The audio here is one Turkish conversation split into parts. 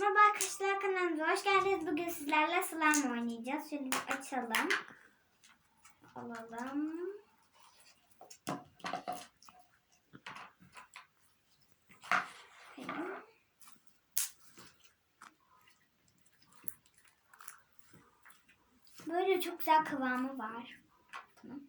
Merhaba arkadaşlar kanalımıza hoş geldiniz. Bugün sizlerle slime oynayacağız. Şöyle bir açalım. Alalım. Böyle çok güzel kıvamı var. Tamam.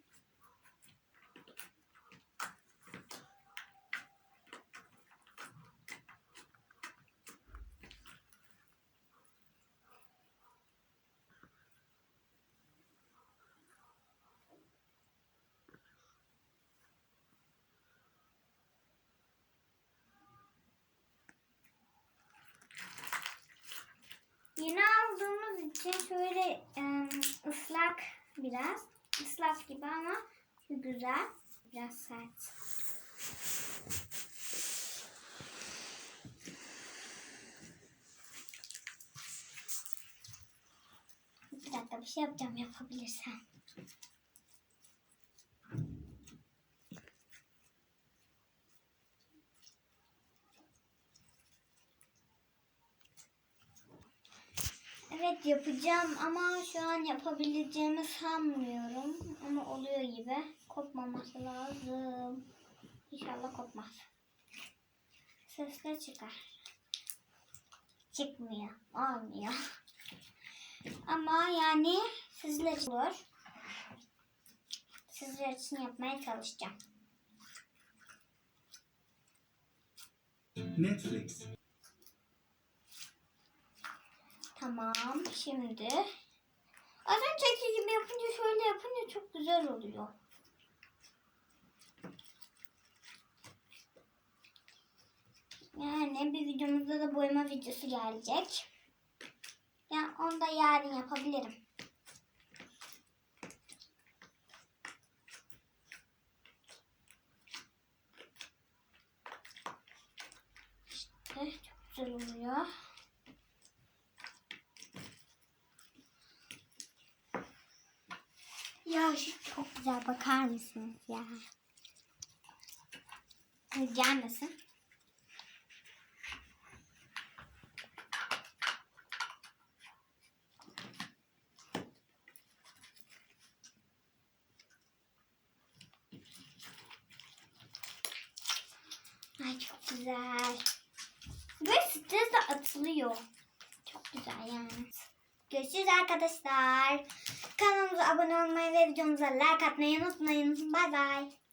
Yeni aldığımız için şöyle ıslak biraz. ıslak gibi ama güzel. Biraz sert. Bir dakika bir şey yapacağım yapabilirsen. Evet yapacağım ama şu an yapabileceğimi sanmıyorum. Ama oluyor gibi. Kopmaması lazım. İnşallah kopmaz. Sesler çıkar. Çıkmıyor. Olmuyor. Ama yani sizler için olur. Sizler için yapmaya çalışacağım. Netflix. Tamam. Şimdi az önceki gibi yapınca şöyle yapınca çok güzel oluyor. Yani bir videomuzda da boyama videosu gelecek. Yani onu da yarın yapabilirim. İşte çok güzel oluyor. Ya çok güzel bakar mısınız ya? Gelmesin. Ay çok güzel. Ve stres de atılıyor. Çok güzel yani. Görüşürüz arkadaşlar. Kanalımıza abone olmayı ve videomuza like atmayı unutmayın. Bay bay.